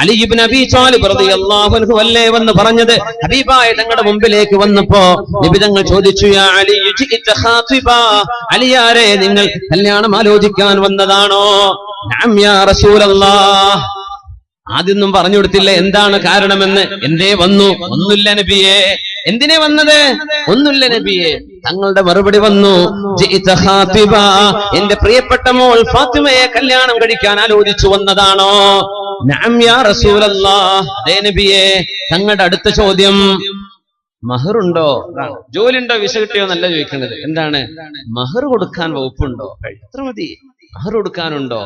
Ali bin Abi Talib റളിയല്ലാഹു അല്ലേ വന്ന് പറഞ്ഞത്? ഹബീബായ തങ്ങളുടെ മുമ്പിലേക്ക് വന്നപ്പോ നബി തങ്ങൾ ചോദിച്ചു യാ അലി അലിയാരെ നിങ്ങൾ കല്യാണം ആലോചിക്കാൻ വന്നതാണോ? യാ റസൂലല്ലാഹ്. ആദ്യമൊന്നും പറഞ്ഞു കൊടുത്തില്ല. എന്താണ് കാരണമെന്ന്? എന്തേ വന്നു? ഒന്നുമില്ല നബിയെ. എന്തിനെ വന്നത്? ഒന്നുമില്ല നബിയെ. തങ്ങളുടെ മറുപടി വന്നു. എന്റെ പ്രിയപ്പെട്ട മോൾ ഫാത്തിമയെ കല്യാണം കഴിക്കാൻ ആലോചിച്ചു വന്നതാണോ? തങ്ങളുടെ അടുത്ത ചോദ്യം. മഹറുണ്ടോ? ജോലി ഉണ്ടോ വിസ കിട്ടിയോ എന്നല്ല ചോദിക്കുന്നത്. എന്താണ്? മഹർ കൊടുക്കാൻ വകുപ്പുണ്ടോ? എത്ര മതി? മഹർ കൊടുക്കാനുണ്ടോ?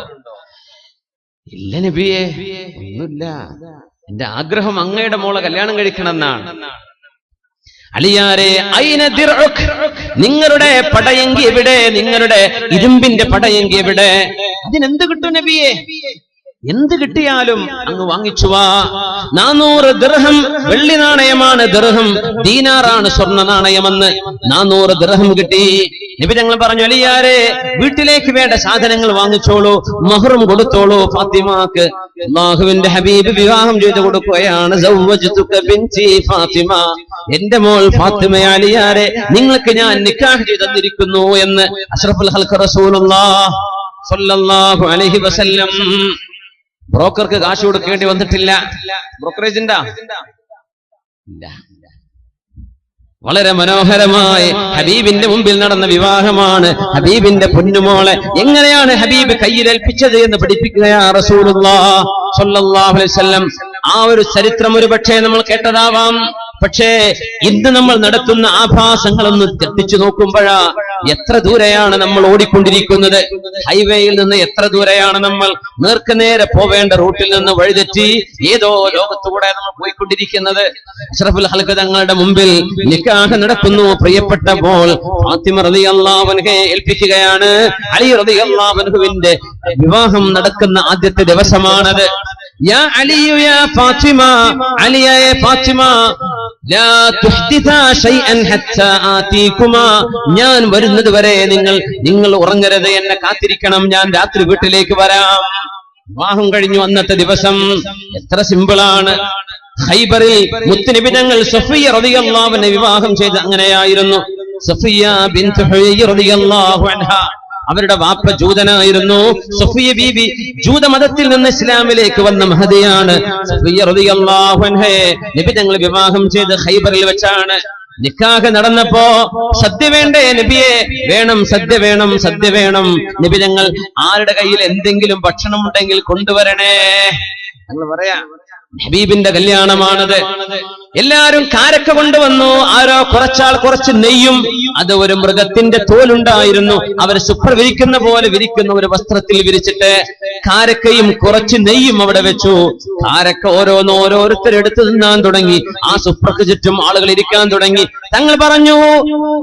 ഇല്ല നബിയെ ഒന്നുമില്ല. എന്റെ ആഗ്രഹം അങ്ങയുടെ മോളെ കല്യാണം കഴിക്കണം എന്നാണ് അലിയാരെ? നിങ്ങളുടെ പടയെങ്കി എവിടെ? നിങ്ങളുടെ ഇരുമ്പിന്റെ പടയെങ്കി എവിടെ? അതിനെന്ത് കിട്ടും നബിയെ? എന്ത് കിട്ടിയാലും അങ്ങ് വാങ്ങിച്ചു വാ. നാനൂറ് ദൃഹം വെള്ളി നാണയമാണ് ദൃഹം ദീനാറാണ് സ്വർണ നാണയമെന്ന് നാനൂറ് ദർഹം കിട്ടി. നബി ഞങ്ങൾ പറഞ്ഞു അലിയാരെ വീട്ടിലേക്ക് വേണ്ട സാധനങ്ങൾ വാങ്ങിച്ചോളൂ മഹറും കൊടുത്തോളൂ ഫാത്തിമാക്ക്. അള്ളാഹുവിന്റെ ഹബീബ് വിവാഹം ചെയ്തു കൊടുക്കുകയാണ്. ഫാത്തിമ. എന്റെ മോൾ ഫാത്തിമ അലിയാരെ നിങ്ങൾക്ക് ഞാൻ നിക്കാഹ് ചെയ്തു തന്നിരിക്കുന്നു എന്ന് അഷ്റഫുൽ ഹൽഖ റസൂലുള്ള സ്വല്ലല്ലാഹു അലൈഹി വസല്ലം ബ്രോക്കർക്ക് കാശ് കൊടുക്കേണ്ടി വന്നിട്ടില്ല. വളരെ മനോഹരമായി ഹബീബിന്റെ മുമ്പിൽ നടന്ന വിവാഹമാണ്. ഹബീബിന്റെ പൊന്നുമോളെ എങ്ങനെയാണ് ഹബീബ് കയ്യിലേൽപ്പിച്ചത് എന്ന് പഠിപ്പിക്കുകയാ ആ ഒരു ചരിത്രം ഒരു പക്ഷേ നമ്മൾ കേട്ടതാവാം. പക്ഷേ ഇന്ന് നമ്മൾ നടത്തുന്ന ആഭാസങ്ങളൊന്ന് തെറ്റിച്ചു നോക്കുമ്പോഴാ എത്ര ദൂരെയാണ് നമ്മൾ ഓടിക്കൊണ്ടിരിക്കുന്നത്? ഹൈവേയിൽ നിന്ന് എത്ര ദൂരെയാണ് നമ്മൾ നേർക്ക് നേരെ പോവേണ്ട റൂട്ടിൽ നിന്ന് വഴിതെറ്റി ഏതോ ലോകത്തൂടെ നമ്മൾ പോയിക്കൊണ്ടിരിക്കുന്നത്? അഷ്റഫുൽ ഹൽക്ക് തങ്ങളുടെ മുമ്പിൽ നിക്കാഹ് നടക്കുന്നു. പ്രിയപ്പെട്ട പോൾ ഫാത്തിമ റളിയല്ലാഹുവിനെ ഏൽപ്പിക്കുകയാണ്. അലി റളിയല്ലാഹുവിന്റെ വിവാഹം നടക്കുന്ന ആദ്യത്തെ ദിവസമാണത്. യാ അലിയു യാ ഫാത്തിമ അലിയായ ഫാത്തിമ ഞാൻ വരുന്നത് വരെ നിങ്ങൾ നിങ്ങൾ ഉറങ്ങരുത് എന്നെ കാത്തിരിക്കണം. ഞാൻ രാത്രി വീട്ടിലേക്ക് വരാം. വിവാഹം കഴിഞ്ഞു അന്നത്തെ ദിവസം. എത്ര സിമ്പിളാണ്. ഹൈബറിൽ മുത്തുനബി തങ്ങൾ സഫിയ റതിയല്ലാവിനെ വിവാഹം ചെയ്ത് അങ്ങനെയായിരുന്നു. സഫിയ ബിൻത് റതിയല്ലാഹു അൻഹ അവരുടെ വാപ്പ ജൂതനായിരുന്നു. സഫിയ ബീബി ജൂതമതത്തിൽ നിന്ന് ഇസ്ലാമിലേക്ക് വന്ന മഹതിയാണ് നബി തങ്ങൾ വിവാഹം ചെയ്ത് ഹൈബറിൽ വെച്ചാണ്. നിക്കാഹ് നടന്നപ്പോ സദ്യ വേണ്ടേ നബിയെ? വേണം സദ്യ വേണം സദ്യ വേണം. നബി ഞങ്ങൾ ആരുടെ കയ്യിൽ എന്തെങ്കിലും ഭക്ഷണം ഉണ്ടെങ്കിൽ കൊണ്ടുവരണേ. ഞങ്ങൾ പറയാ ഹബീബിന്റെ കല്യാണമാണത്. എല്ലാരും കാരക്ക കൊണ്ടുവന്നു. ആരോ കുറച്ചാൾ കുറച്ച് നെയ്യും അത് ഒരു മൃഗത്തിന്റെ തോലുണ്ടായിരുന്നു. അവർ ശുഭ്ര വിരിക്കുന്ന പോലെ വിരിക്കുന്ന ഒരു വസ്ത്രത്തിൽ വിരിച്ചിട്ട് കാരക്കയും കുറച്ച് നെയ്യും അവിടെ വെച്ചു. കാരക്ക ഓരോന്ന് ഓരോരുത്തരെടുത്ത് തിന്നാൻ തുടങ്ങി. ആ സുപ്രക്ക് ചുറ്റും ആളുകൾ ഇരിക്കാൻ തുടങ്ങി. തങ്ങൾ പറഞ്ഞു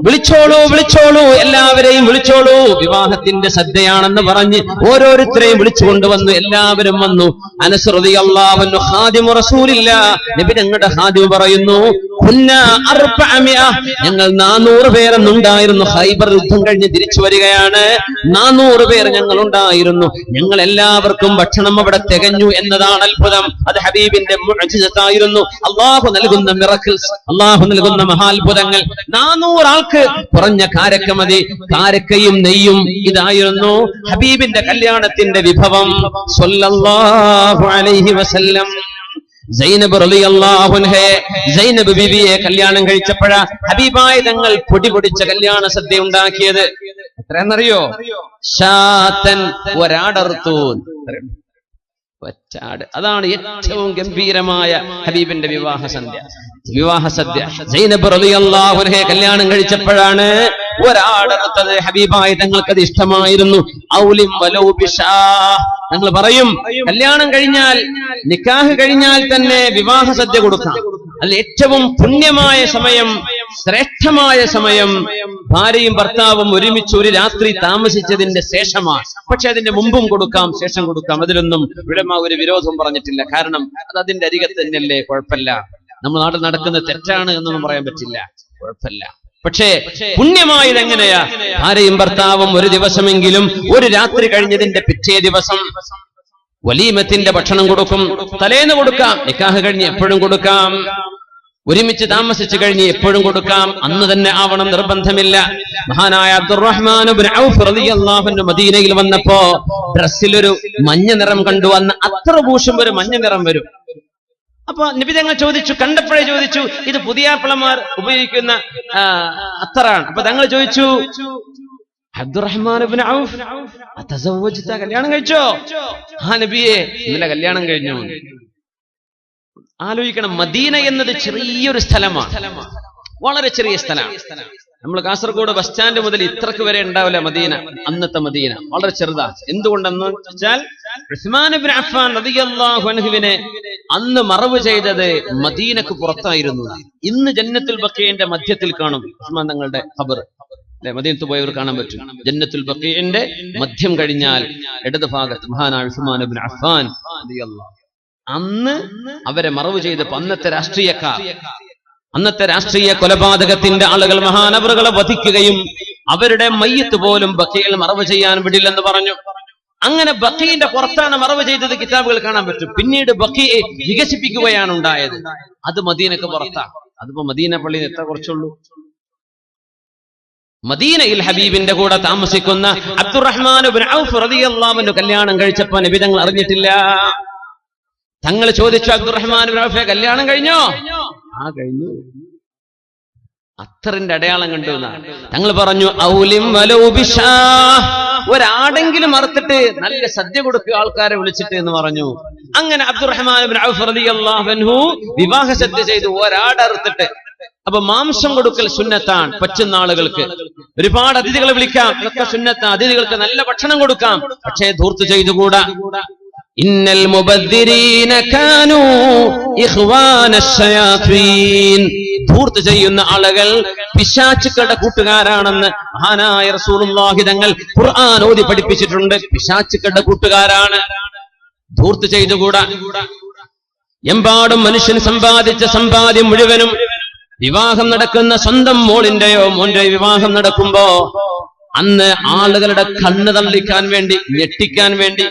വിളിച്ചോളൂ വിളിച്ചോളൂ എല്ലാവരെയും വിളിച്ചോളൂ. വിവാഹത്തിന്റെ ശ്രദ്ധയാണെന്ന് പറഞ്ഞ് ഓരോരുത്തരെയും വിളിച്ചു കൊണ്ടുവന്നു എല്ലാവരും വന്നു. അനുസൃതി അള്ളാഹു ഹാദിമു റസൂലില്ല. നബി ഞങ്ങളുടെ ഹാദിമു പറയുന്നു. ഞങ്ങൾ നാനൂറ് പേരെന്നുണ്ടായിരുന്നു. ഹൈബർ യുദ്ധം കഴിഞ്ഞ് തിരിച്ചു വരികയാണ്. നാനൂറ് പേർ ഞങ്ങൾ ഉണ്ടായിരുന്നു ഞങ്ങൾ എല്ലാവർക്കും ഭക്ഷണം അവിടെ തികഞ്ഞു എന്നതാണ് അത്ഭുതം. അത് ഹബീബിന്റെ മുഅ്ജിസത്തായിരുന്നു. അള്ളാഹു നൽകുന്ന മിറക്കിൾസ് അള്ളാഹു നൽകുന്ന മഹാത്ഭുതങ്ങൾ. നാനൂറാൾക്ക് കുറഞ്ഞ കാരക്ക മതി. കാരക്കയും നെയ്യും ഇതായിരുന്നു ഹബീബിന്റെ കല്യാണത്തിന്റെ വിഭവം. അലൈഹി വസല്ലം. സൈനബ് സൈനബ് ബിബിയെ കല്യാണം കഴിച്ചപ്പോഴാ ഹബീബായ തങ്ങൾ പൊടി പൊടിച്ച കല്യാണ സദ്യ ഉണ്ടാക്കിയത്. എത്രയെന്നറിയോ ഷാത്തൻ ഒരാടർത്തൂൻ ഒറ്റാട്. അതാണ് ഏറ്റവും ഗംഭീരമായ ഹബീബിന്റെ വിവാഹ സന്ധ്യ വിവാഹ സദ്യ. സൈനബ് റളിയല്ലാഹു അൻഹയെ കല്യാണം കഴിച്ചപ്പോഴാണ് ഒരാടർത്തത് ഹബീബായ തങ്ങൾക്ക് ഇഷ്ടമായിരുന്നു. ഔലിം വലൗ ബിഷാ. ഞങ്ങൾ പറയും കല്യാണം കഴിഞ്ഞാൽ നിക്കാഹ് കഴിഞ്ഞാൽ തന്നെ വിവാഹ സദ്യ കൊടുക്കാം. അതിൽ ഏറ്റവും പുണ്യമായ സമയം ശ്രേഷ്ഠമായ സമയം ഭാര്യയും ഭർത്താവും ഒരുമിച്ച് ഒരു രാത്രി താമസിച്ചതിന്റെ ശേഷമാണ്. പക്ഷെ അതിന്റെ മുമ്പും കൊടുക്കാം ശേഷം കൊടുക്കാം. അതിലൊന്നും വിടമ ഒരു വിരോധം പറഞ്ഞിട്ടില്ല. കാരണം അത് അതിന്റെ അരികെ തന്നെയല്ലേ? കുഴപ്പമില്ല. നമ്മൾ നാട്ടിൽ നടക്കുന്ന തെറ്റാണ് എന്നൊന്നും പറയാൻ പറ്റില്ല. കുഴപ്പമില്ല. പക്ഷേ പുണ്യമായത് എങ്ങനെയാ? ഭാര്യയും ഭർത്താവും ഒരു ദിവസമെങ്കിലും ഒരു രാത്രി കഴിഞ്ഞതിന്റെ പിറ്റേ ദിവസം വലീമത്തിന്റെ ഭക്ഷണം കൊടുക്കും. തലേന്ന് കൊടുക്കാം. നിക്കാഹ് കഴിഞ്ഞ് എപ്പോഴും കൊടുക്കാം. ഒരുമിച്ച് താമസിച്ചു കഴിഞ്ഞ് എപ്പോഴും കൊടുക്കാം. അന്ന് തന്നെ ആവണം നിർബന്ധമില്ല. മഹാനായ അബ്ദുറഹ്മാൻ മദീനയിൽ വന്നപ്പോ ഡ്രസ്സിലൊരു മഞ്ഞ നിറം കണ്ടു. അന്ന് അത്ര ഭൂഷം ഒരു മഞ്ഞ നിറം വരും. അപ്പൊ നിബിതങ്ങൾ ചോദിച്ചു കണ്ടപ്പോഴേ ചോദിച്ചു ഇത് പുതിയാപ്പിളമാർ ഉപയോഗിക്കുന്ന അത്തറാണ്. അപ്പൊ തങ്ങൾ ചോദിച്ചു അബ്ദുറഹ്മാൻ ഔഫ് കല്യാണം കഴിച്ചോ? ആ നബിയെ ഇന്നലെ കല്യാണം കഴിഞ്ഞു. ആലോചിക്കണം മദീന എന്നത് ചെറിയൊരു സ്ഥലമാണ് വളരെ ചെറിയ സ്ഥലമാണ് നമ്മൾ കാസർഗോഡ് ബസ് സ്റ്റാൻഡ് മുതൽ ഇത്രക്ക് വരെ ഉണ്ടാവില്ല മദീന അന്നത്തെ മദീന. വളരെ ചെറുതാ. എന്തുകൊണ്ടെന്ന് വെച്ചാൽ അന്ന് മറവ് ചെയ്തത് മദീനക്ക് പുറത്തായിരുന്നു. ഇന്ന് ജന്നത്തിൽ ബക്കീന്റെ മധ്യത്തിൽ കാണും ഉസ്മാൻ തങ്ങളുടെ ഖബർ. അല്ലെ? മദീനത്ത് പോയവർ കാണാൻ പറ്റും. ജന്നത്തുൽ ബക്കീന്റെ മധ്യം കഴിഞ്ഞാൽ ഇടത് ഭാഗത്ത് മഹാനായ ഉസ്മാൻ ഇബ്നു അഫ്ഫാൻ അന്ന് അവരെ മറവ് ചെയ്തപ്പോ അന്നത്തെ രാഷ്ട്രീയക്കാർ. അന്നത്തെ രാഷ്ട്രീയ കൊലപാതകത്തിന്റെ ആളുകൾ മഹാനവറുകളെ വധിക്കുകയും അവരുടെ മയ്യത്ത് പോലും ബക്കയിൽ മറവ് ചെയ്യാൻ വിടില്ലെന്ന് പറഞ്ഞു. അങ്ങനെ ബക്കീന്റെ പുറത്താണ് മറവ് ചെയ്തത് കിതാബുകൾ കാണാൻ പറ്റും. പിന്നീട് ബക്കിയെ വികസിപ്പിക്കുകയാണ് ഉണ്ടായത്. അത് മദീനക്ക് പുറത്താണ് അതിപ്പോ മദീന പള്ളിയിൽ എത്ര കുറച്ചുള്ളൂ. മദീനയിൽ ഹബീബിന്റെ കൂടെ താമസിക്കുന്ന അബ്ദുറഹ്മാൻ റളിയല്ലാഹു കല്യാണം കഴിച്ചപ്പോ നബി തങ്ങൾ അറിഞ്ഞിട്ടില്ല. തങ്ങൾ ചോദിച്ചു അബ്ദുറഹ്മാൻ കല്യാണം കഴിഞ്ഞോ? ആ കഴിഞ്ഞു. അത്തറിന്റെ അടയാളം കണ്ടു തങ്ങൾ പറഞ്ഞു ഔലിം. ഒരാടെങ്കിലും അറുത്തിട്ട് നല്ല സദ്യ കൊടുക്കുക ആൾക്കാരെ വിളിച്ചിട്ട് എന്ന് പറഞ്ഞു. അങ്ങനെ അബ്ദുറഹ്മാൻ വിവാഹ സദ്യ ചെയ്തു ഒരാട് അറുത്തിട്ട് അപ്പൊ മാംസം കൊടുക്കൽ സുന്നത്താണ്. പറ്റുന്ന ആളുകൾക്ക് ഒരുപാട് അതിഥികളെ വിളിക്കാം. ഇതൊക്കെ സുന്നത്ത അതിഥികൾക്ക് നല്ല ഭക്ഷണം കൊടുക്കാം. പക്ഷേ ധൂർത്ത് ചെയ്തുകൂടാ. ഇന്നൽ കാനൂ ധൂർത്ത് ചെയ്യുന്ന ആളുകൾ പിശാച്ചുക്കളുടെ കൂട്ടുകാരാണെന്ന് മഹാനായ റസൂലുള്ളാഹി തങ്ങൾ ഖുർആൻ ഓതി പഠിപ്പിച്ചിട്ടുണ്ട്. പിശാച്ചുക്കളുടെ കൂട്ടുകാരാണ്. ധൂർത്ത് ചെയ്തുകൂടാ. എമ്പാടും മനുഷ്യൻ സമ്പാദിച്ച സമ്പാദ്യം മുഴുവനും വിവാഹം നടക്കുന്ന സ്വന്തം മോളിന്റെയോ മോന്റെയോ വിവാഹം നടക്കുമ്പോ അന്ന് ആളുകളുടെ കണ്ണ് തള്ളിക്കാൻ വേണ്ടി ഞെട്ടിക്കാൻ വേണ്ടി.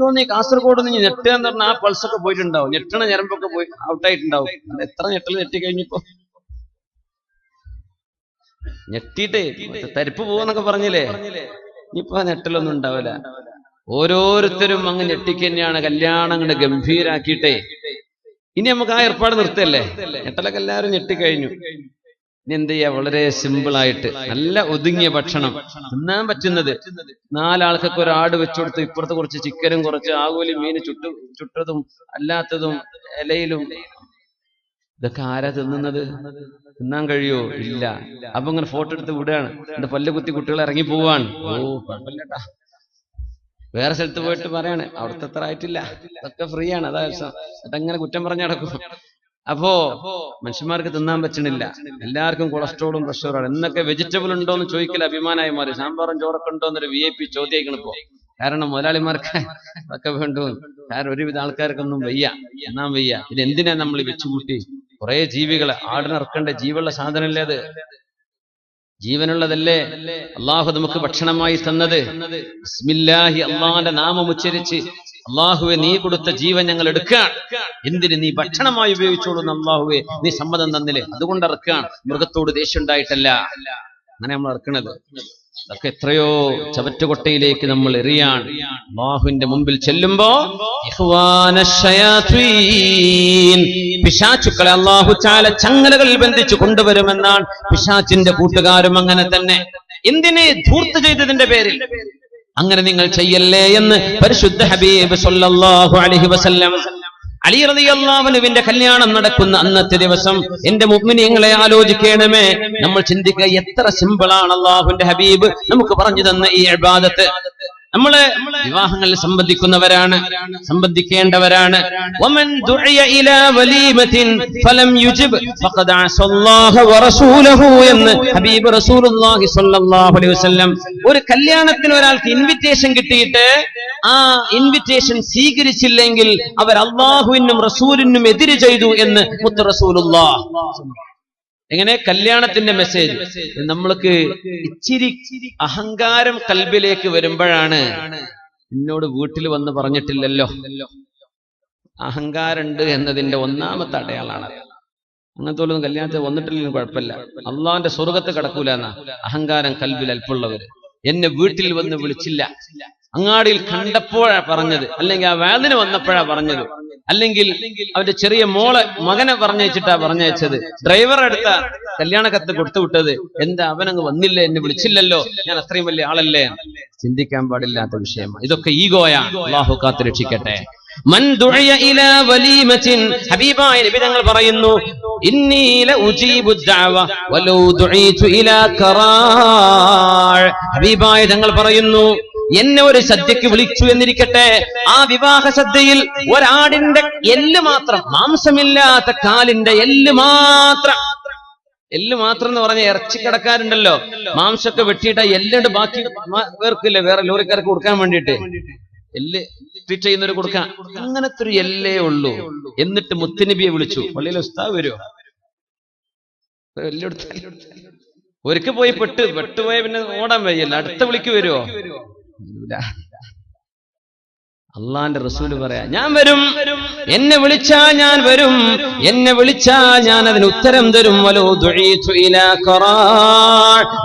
തോന്നി കാസർഗോഡ് നിന്ന് ഞെട്ടുക എന്ന് പറഞ്ഞാൽ ആ പൾസൊക്കെ പോയിട്ടുണ്ടാവും. ഞെട്ടണ ഞരമ്പൊക്കെ പോയി ഔട്ടായിട്ടുണ്ടാവും. എത്ര ഞെട്ടൽ ഞെട്ടി കഴിഞ്ഞപ്പോ ഞെട്ടിട്ടേ തരിപ്പ് പോവെന്നൊക്കെ പറഞ്ഞില്ലേ? ഇനിയിപ്പോ ഞെട്ടലൊന്നും ഉണ്ടാവില്ല. ഓരോരുത്തരും അങ്ങ് ഞെട്ടിക്കന്നെയാണ് കല്യാണം അങ്ങോട്ട് ഗംഭീരാക്കിയിട്ടേ. ഇനി നമുക്ക് ആ ഏർപ്പാട് നിർത്തല്ലേ? ഞെട്ടലൊക്കെ എല്ലാവരും ഞെട്ടിക്കഴിഞ്ഞു. ഇനി എന്ത് ചെയ്യാ? വളരെ സിമ്പിൾ ആയിട്ട് നല്ല ഒതുങ്ങിയ ഭക്ഷണം തിന്നാൻ പറ്റുന്നത്. നാലാൾക്കൊക്കെ ഒരു ആട് വെച്ചുകൊടുത്ത് ഇപ്പുറത്ത് കുറച്ച് ചിക്കനും കുറച്ച് ആകൂലി മീൻ ചുട്ടു ചുട്ടതും അല്ലാത്തതും ഇലയിലും. ഇതൊക്കെ ആരാ തിന്നുന്നത്? തിന്നാൻ കഴിയോ? ഇല്ല. അപ്പൊ ഇങ്ങനെ ഫോട്ടോ എടുത്ത് വിടുകയാണ്. എന്റെ പല്ല് കുത്തി കുട്ടികൾ ഇറങ്ങി പോവാണ്. ഓ കുഴപ്പമില്ലട്ടാ വേറെ സ്ഥലത്ത് പോയിട്ട് പറയാണ് അവിടുത്തെ അത്ര ആയിട്ടില്ല. അതൊക്കെ ഫ്രീ ആണ്. അതാ അതങ്ങനെ കുറ്റം പറഞ്ഞു നടക്കും. അപ്പോ മനുഷ്യന്മാർക്ക് തിന്നാൻ പറ്റണില്ല. എല്ലാവർക്കും കൊളസ്ട്രോളും പ്രഷറുമാണ് എന്നൊക്കെ വെജിറ്റബിൾ ഉണ്ടോ എന്ന് ചോദിക്കൽ അഭിമാനമായി മാറി. സാമ്പാറും ചോറൊക്കെ ഉണ്ടോ എന്നൊരു വി ഐ പി ചോദ്യം ഇപ്പോ. കാരണം മുതലാളിമാർക്ക് അതൊക്കെ വേണ്ടു. കാരണം ഒരുവിധ ആൾക്കാർക്കൊന്നും വയ്യ. എന്നാ വയ്യ. ഇത് എന്തിനാ നമ്മൾ വെച്ചുകൂട്ടി? കുറെ ജീവികളെ ആടിനിറക്കേണ്ട ജീവുള്ള സാധനമല്ലേ അത്? ജീവനുള്ളതല്ലേ? അള്ളാഹു നമുക്ക് ഭക്ഷണമായി തന്നത്. ബിസ്മില്ലാഹി അള്ളാന്റെ നാമം ഉച്ചരിച്ച് അള്ളാഹുവെ നീ കൊടുത്ത ജീവൻ ഞങ്ങൾ എടുക്കാൻ എന്തിന് നീ ഭക്ഷണമായി ഉപയോഗിച്ചോളൂ അള്ളാഹുവെ നീ സമ്മതം തന്നില്ലേ? അതുകൊണ്ട് ഇറക്കാൻ മൃഗത്തോട് ദേഷ്യം ഉണ്ടായിട്ടല്ല. അങ്ങനെ നമ്മൾ ഇറക്കണത് അതൊക്കെ എത്രയോ ചവറ്റുകൊട്ടയിലേക്ക് നമ്മൾ എറിയാൻ അള്ളാഹുവിന്റെ മുമ്പിൽ ചെല്ലുമ്പോ. പിശാചുക്കളെ അള്ളാഹു ചാല ചങ്ങലകളിൽ ബന്ധിച്ചു കൊണ്ടുവരുമെന്നാണ് പിശാച്ചിന്റെ കൂട്ടുകാരും അങ്ങനെ തന്നെ. എന്തിനെ ധൂർത്ത് ചെയ്തതിന്റെ പേരിൽ? അങ്ങനെ നിങ്ങൾ ചെയ്യല്ലേ എന്ന് പരിശുദ്ധ ഹബീബ് സല്ലല്ലാഹു അലൈഹി വസല്ലം അലി കല്യാണം നടക്കുന്ന അന്നത്തെ ദിവസം എന്റെ മുഗ്മിനിയങ്ങളെ ആലോചിക്കണമേ. നമ്മൾ ചിന്തിക്കുക എത്ര സിമ്പിളാണ് അള്ളാഹുവിന്റെ ഹബീബ്. നമുക്ക് പറഞ്ഞു തന്ന ഈ ഇബാദത്ത്. നമ്മൾ വിവാഹങ്ങളിൽ സംബന്ധിക്കുന്നവരാണ് സംബന്ധിക്കേണ്ടവരാണ്. എന്ന് ഹബീബ് റസൂലുള്ളാഹി അലൈഹി വസല്ലം ഒരു കല്യാണത്തിന് ഒരാൾക്ക് ഇൻവിറ്റേഷൻ കിട്ടിയിട്ട് ആ ഇൻവിറ്റേഷൻ സ്വീകരിച്ചില്ലെങ്കിൽ അവർ അള്ളാഹുവിനും റസൂലിനും എതിര് ചെയ്തു എന്ന് മുത്ത റസൂലുള്ളാഹ്. എങ്ങനെ? കല്യാണത്തിന്റെ മെസ്സേജ് നമ്മൾക്ക് ഇച്ചിരി അഹങ്കാരം കൽബിലേക്ക് വരുമ്പോഴാണ് എന്നോട് വീട്ടിൽ വന്ന് പറഞ്ഞിട്ടില്ലല്ലോ. അഹങ്കാരമുണ്ട് എന്നതിന്റെ ഒന്നാമത്തെ അടയാളാണ് അങ്ങനത്തെ പോലൊന്നും കല്യാണത്തിൽ വന്നിട്ടില്ലെങ്കിലും കുഴപ്പമില്ല. അള്ളാന്റെ സ്വർഗത്ത് കിടക്കൂല എന്നാ. അഹങ്കാരം കൽബിൽ അല്പുള്ളവര് എന്നെ വീട്ടിൽ വന്ന് വിളിച്ചില്ല. അങ്ങാടിയിൽ കണ്ടപ്പോഴാ പറഞ്ഞത്. അല്ലെങ്കിൽ ആ വേദന വന്നപ്പോഴാ പറഞ്ഞത്. അല്ലെങ്കിൽ അവന്റെ ചെറിയ മോളെ മകനെ പറഞ്ഞയച്ചിട്ടാ പറഞ്ഞയച്ചത്. ഡ്രൈവർ എടുത്ത കല്യാണ കത്ത് കൊടുത്തു വിട്ടത് എന്താ അവനങ്ങ് വന്നില്ല എന്നെ വിളിച്ചില്ലല്ലോ? ഞാൻ അത്രയും വലിയ ആളല്ലേ? ചിന്തിക്കാൻ പാടില്ലാത്ത വിഷയമാണ് ഇതൊക്കെ ഈഗോയാണ് അള്ളാഹു കാത്ത് രക്ഷിക്കട്ടെ. ഹബീബായ നബി തങ്ങൾ പറയുന്നു ഹബീബായ തങ്ങൾ പറയുന്നു എന്നെ ഒരു സദ്യക്ക് വിളിച്ചു എന്നിരിക്കട്ടെ. ആ വിവാഹ സദ്യയിൽ ഒരാടിന്റെ എല്ല് മാത്രം മാംസമില്ലാത്ത കാലിന്റെ എല്ല് മാത്രം. എല്ല് മാത്രം എന്ന് പറഞ്ഞ ഇറച്ചിക്കടക്കാരുണ്ടല്ലോ മാംസമൊക്കെ വെട്ടിയിട്ട് എല്ലുണ്ട്. ബാക്കി പേർക്കില്ലേ വേറെ ലോറിക്കാർക്ക് കൊടുക്കാൻ വേണ്ടിയിട്ട്. എല്ല് ട്രീറ്റ് ചെയ്യുന്നവർ കൊടുക്കാൻ. അങ്ങനത്തെ ഒരു എല്ലേ ഉള്ളൂ. എന്നിട്ട് മുത്തുനബിയെ വിളിച്ചു. പള്ളിയിൽ ഉസ്താവ് വരുമോ എല്ലെടുത്ത് ഒരിക്കൽ പോയി പെട്ട്. പെട്ടുപോയ പിന്നെ ഓടാൻ വയ്യല്ല. അടുത്ത വിളിക്ക് വരുമോ ഇല്ല. അള്ളാന്റെ റസൂൽ പറയാ ഞാൻ വരും. എന്നെ വിളിച്ചാ ഞാൻ വരും. എന്നെ വിളിച്ചാ ഞാൻ അതിന് ഉത്തരം തരും. വലോ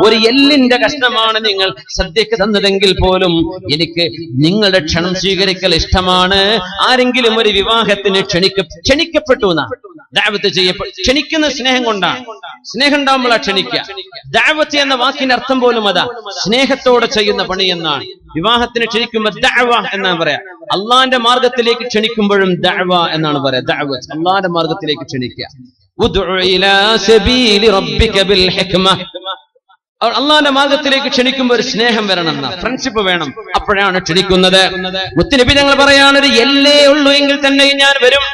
ഒരു എല്ലിന്റെ കഷ്ണമാണ് നിങ്ങൾ സദ്യക്ക് തന്നതെങ്കിൽ പോലും എനിക്ക് നിങ്ങളുടെ ക്ഷണം സ്വീകരിക്കൽ ഇഷ്ടമാണ്. ആരെങ്കിലും ഒരു വിവാഹത്തിന് ക്ഷണിക്ക ക്ഷണിക്കപ്പെട്ടു എന്നാ ക്ഷണിക്കുന്ന സ്നേഹം കൊണ്ടാണ് സ്നേഹം ഉണ്ടാകുമ്പോഴാ ക്ഷണിക്കുക ദാവത്ത് എന്ന വാക്കിന്റെ അർത്ഥം പോലും അതാ. സ്നേഹത്തോടെ ചെയ്യുന്ന പണി എന്നാണ്. വിവാഹത്തിന് ക്ഷണിക്കുമ്പോൾ ദഅവ എന്നാണ് പറയാ. അള്ളാന്റെ മാർഗത്തിലേക്ക് ക്ഷണിക്കുമ്പോഴും ദഅവ എന്നാണ് പറയാ. ദഅവ അള്ളാന്റെ മാർഗത്തിലേക്ക് ക്ഷണിക്കുക. അള്ളാന്റെ മാർഗത്തിലേക്ക് ക്ഷണിക്കുമ്പോൾ ഒരു സ്നേഹം വരണം എന്ന. ഫ്രണ്ട്ഷിപ്പ് വേണം. അപ്പോഴാണ് ക്ഷണിക്കുന്നത്. മുത്തുനബി ഞങ്ങൾ പറയാണ് എല്ലേ ഉള്ളൂ എങ്കിൽ തന്നെ ഞാൻ വരും.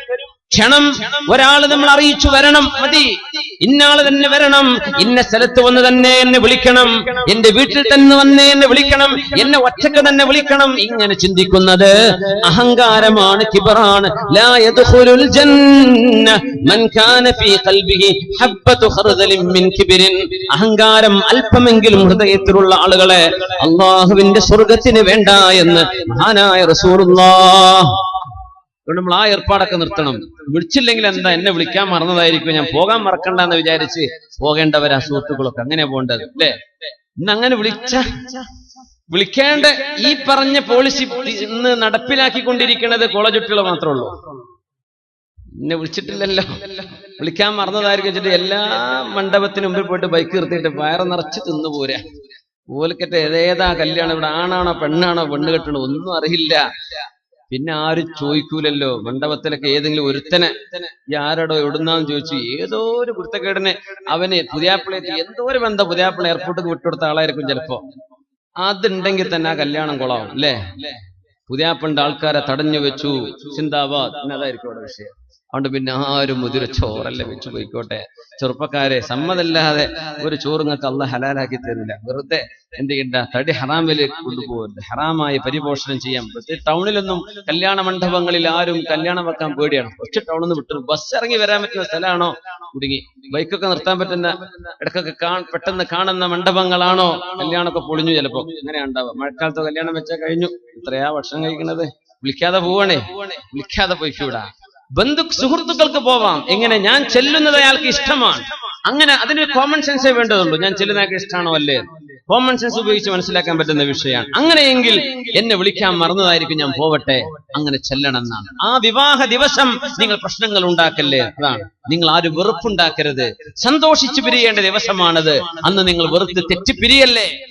ക്ഷണം ഒരാൾ നമ്മൾ അറിയിച്ചു വരണം മതി. ഇന്നാൾ തന്നെ വരണം. ഇന്ന സ്ഥലത്ത് വന്ന് തന്നെ എന്നെ വിളിക്കണം. എന്റെ വീട്ടിൽ തന്നെ വന്ന് എന്നെ വിളിക്കണം. എന്നെ ഒറ്റയ്ക്ക് തന്നെ വിളിക്കണം. ഇങ്ങനെ ചിന്തിക്കുന്നത് അഹങ്കാരമാണ് കിബറാണ്. അഹങ്കാരം അല്പമെങ്കിലും ഹൃദയത്തിലുള്ള ആളുകളെ അള്ളാഹുവിന്റെ സ്വർഗത്തിന് വേണ്ട എന്ന് മഹാനായ റസൂലുള്ളാഹ് അതുകൊണ്ട് നമ്മൾ ആ ഏർപ്പാടൊക്കെ നിർത്തണം. വിളിച്ചില്ലെങ്കിൽ എന്താ എന്നെ വിളിക്കാൻ മറന്നതായിരിക്കും. ഞാൻ പോകാൻ മറക്കണ്ട എന്ന് വിചാരിച്ച് പോകേണ്ടവരാ സുഹൃത്തുക്കളൊക്കെ. അങ്ങനെ പോകേണ്ടത് അല്ലേ? ഇന്ന് അങ്ങനെ വിളിച്ച വിളിക്കേണ്ട ഈ പറഞ്ഞ പോളിസി ഇന്ന് നടപ്പിലാക്കിക്കൊണ്ടിരിക്കുന്നത് കോളേജ് കുട്ടികൾ മാത്രമേ ഉള്ളൂ. എന്നെ വിളിച്ചിട്ടില്ലല്ലോ. വിളിക്കാൻ മറന്നതായിരിക്കും വെച്ചിട്ട് എല്ലാ മണ്ഡപത്തിന് മുമ്പിൽ പോയിട്ട് ബൈക്ക് നിർത്തിയിട്ട് വയറ് നിറച്ച് തിന്നു പോരാ. ഓലക്കത്തെ ഏതേതാ കല്യാണം? ഇവിടെ ആണാണോ പെണ്ണാണോ? പെണ്ണ് കെട്ടണോ? ഒന്നും അറിയില്ല. പിന്നെ ആരും ചോദിക്കൂലല്ലോ. മണ്ഡപത്തിലൊക്കെ ഏതെങ്കിലും ഒരുത്തനെ ഈ ആരോടോ എവിടുന്നാന്ന് ചോദിച്ചു ഏതോ ഒരു കുരുത്തക്കേടനെ അവന് പുതിയാപ്പിളേറ്റ് എന്തോ ഒരു ബന്ധം പുതിയാപ്പിള എയർപോർട്ടിൽ വിട്ടുകൊടുത്ത ആളായിരിക്കും ചിലപ്പോ. അതുണ്ടെങ്കിൽ തന്നെ ആ കല്യാണം കൊളാവും അല്ലേ? പുതിയാപ്പിളിന്റെ ആൾക്കാരെ തടഞ്ഞു വെച്ചു ചിന്താബാദ് എന്നതായിരിക്കും അവിടെ വിഷയം. അതുകൊണ്ട് പിന്നെ ആരും മുതിര ചോറല്ലേ വെച്ച് പോയിക്കോട്ടെ? ചെറുപ്പക്കാരെ സമ്മതല്ലാതെ ഒരു ചോറ് നിങ്ങൾക്ക് അല്ല ഹലാലാക്കി തരില്ല. വെറുതെ എന്ത് ചെയ്യണ്ട? തടി ഹറാമിൽ കൊണ്ടുപോകരുത്. ഹറാമായി പരിപോഷണം ചെയ്യാം പറ്റും ടൗണിലൊന്നും കല്യാണ മണ്ഡപങ്ങളിൽ ആരും കല്യാണം വെക്കാൻ പേടിയാണ്. കുറച്ച് ടൗണിൽ നിന്ന് വിട്ടു ബസ് ഇറങ്ങി വരാൻ പറ്റുന്ന സ്ഥലമാണോ? കുടുങ്ങി. ബൈക്കൊക്കെ നിർത്താൻ പറ്റുന്ന ഇടക്കൊക്കെ പെട്ടെന്ന് കാണുന്ന മണ്ഡപങ്ങളാണോ? കല്യാണമൊക്കെ പൊളിഞ്ഞു ചിലപ്പോ. അങ്ങനെ ഉണ്ടാവുക? മഴക്കാലത്ത് കല്യാണം വെച്ചാൽ കഴിഞ്ഞു. ഇത്രയാ ഭക്ഷണം കഴിക്കുന്നത് വിളിക്കാതെ പോവണേ. വിളിക്കാതെ പോയിക്കൂടാ. ബന്ധു സുഹൃത്തുക്കൾക്ക് പോവാം. എങ്ങനെ ഞാൻ ചെല്ലുന്നത് അയാൾക്ക് ഇഷ്ടമാണ്. അങ്ങനെ അതിന് കോമൺ സെൻസേ വേണ്ടതുള്ളൂ. ഞാൻ ചെല്ലുന്ന അയാൾക്ക് ഇഷ്ടമാണോ അല്ലേ? കോമൺ സെൻസ് ഉപയോഗിച്ച് മനസ്സിലാക്കാൻ പറ്റുന്ന വിഷയമാണ്. അങ്ങനെയെങ്കിൽ എന്നെ വിളിക്കാൻ മറന്നതായിരിക്കും ഞാൻ പോവട്ടെ. അങ്ങനെ ചെല്ലണം എന്നാണ് ആ വിവാഹ ദിവസം നിങ്ങൾ പ്രശ്നങ്ങൾ ഉണ്ടാക്കല്ലേ? അതാണ്. നിങ്ങൾ ആരും വെറുപ്പുണ്ടാക്കരുത്. സന്തോഷിച്ചു പിരിയേണ്ട ദിവസമാണത്. അന്ന് നിങ്ങൾ വെറുത്ത് തെറ്റിപ്പിരിയല്ലേ?